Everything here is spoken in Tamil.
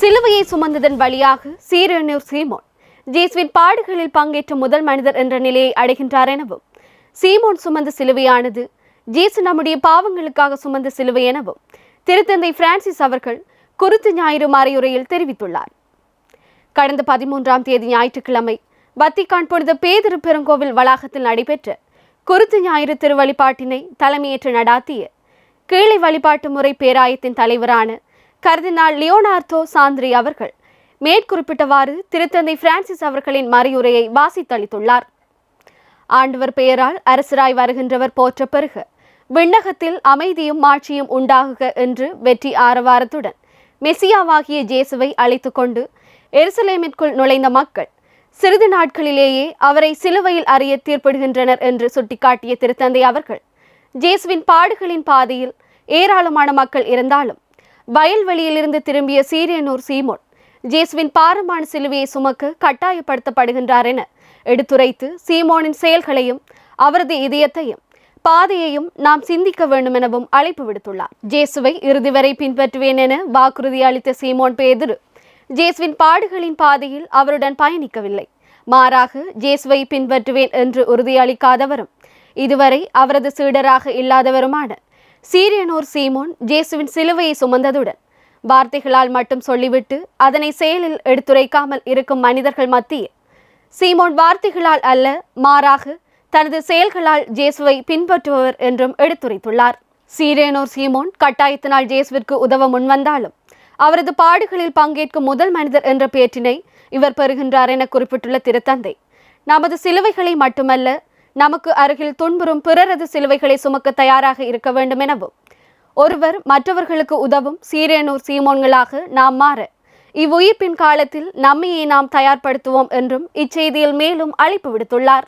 சிலுவையை சுமந்ததன் வழியாக சீரனூர் சீமோன் ஜேசுவின் பாடுகளில் பங்கேற்ற முதல் மனிதர் என்ற நிலையை அடைகின்றார் எனவும் சீமோன் சுமந்த சிலுவையானது ஜேசு நம்முடைய பாவங்களுக்காக சுமந்த சிலுவை எனவும் திருத்தந்தை பிரான்சிஸ் அவர்கள் குருத்து ஞாயிறு மறையுரையில் தெரிவித்துள்ளார். கடந்த பதிமூன்றாம் தேதி ஞாயிற்றுக்கிழமை வத்திகான் புனித பேதிரு பெருங்கோவில் வளாகத்தில் நடைபெற்ற குருத்து ஞாயிறு திருவழிபாட்டினை தலைமையேற்று நடாத்திய கீழை வழிபாட்டு முறை பேராயத்தின் தலைவரான கர்தினால் லியோனார்த்தோ சாந்திரி அவர்கள். மேற்குறிப்பிட்டவாறு திருத்தந்தை பிரான்சிஸ் அவர்களின் மறையுரையை வாசித்தளித்துள்ளார். ஆண்டவர் பெயரால் அரசராய் வருகின்றவர் போற்ற பெருக. விண்ணகத்தில் அமைதியும் மாட்சியும் உண்டாகுக என்று வெற்றி ஆரவாரத்துடன் மெசியாவாகிய ஜேசுவை அழைத்து கொண்டு எருசலேமிற்குள் நுழைந்த மக்கள் சிறிது நாட்களிலேயே அவரை சிலுவையில் அறிய தீர்ப்பிடுகின்றனர் என்று சுட்டிக்காட்டிய திருத்தந்தை அவர்கள் ஜேசுவின் பாடுகளின் பாதையில் ஏராளமான மக்கள் இருந்தாலும் வயல்வெளியிலிருந்து திரும்பிய சீரியனூர் சீமோன் ஜேசுவின் பாரமான சிலுவையை சுமக்க கட்டாயப்படுத்தப்படுகின்றார் என எடுத்துரைத்து சீமோனின் செயல்களையும் அவரது இதயத்தையும் பாதையையும் நாம் சிந்திக்க வேண்டும் எனவும் அழைப்பு விடுத்துள்ளார். ஜேசுவை இறுதி வரை பின்பற்றுவேன் என வாக்குறுதி அளித்த சீமோன் பேதுரு ஜேசுவின் பாடுகளின் பாதையில் அவருடன் பயணிக்கவில்லை. மாறாக ஜேசுவை பின்பற்றுவேன் என்று உறுதியளிக்காதவரும் இதுவரை அவரது சீடராக இல்லாதவருமான சீரியனோர் சீமோன் ஜேசுவின் சிலுவையை சுமந்ததுடன் வார்த்தைகளால் மட்டும் சொல்லிவிட்டு அதனை செயலில் எடுத்துரைக்காமல் இருக்கும் மனிதர்கள் மத்தியில் சீமோன் வார்த்தைகளால் அல்ல மாறாக தனது செயல்களால் ஜேசுவை பின்பற்றுபவர் என்றும் எடுத்துரைத்துள்ளார். சீரேனோர் சீமோன் கட்டாயத்தினால் ஜேசுவிற்கு உதவ முன்வந்தாலும் அவரது பாடுகளில் பங்கேற்கும் முதல் மனிதர் என்ற பேற்றினை இவர் பெறுகின்றார் என குறிப்பிட்டுள்ள திருத்தந்தை நமது சிலுவைகளை மட்டுமல்ல நமக்கு அருகில் துன்புறும் பிறரது சிலுவைகளை சுமக்க தயாராக இருக்க வேண்டும் எனவும் ஒருவர் மற்றவர்களுக்கு உதவும் சீரேனூர் சீமோன்களாக நாம் மாற இவ்வுயிர்ப்பின் காலத்தில் நம்மையே நாம் தயார்படுத்துவோம் என்றும் இச்செய்தியில் மேலும் அழைப்பு விடுத்துள்ளார்.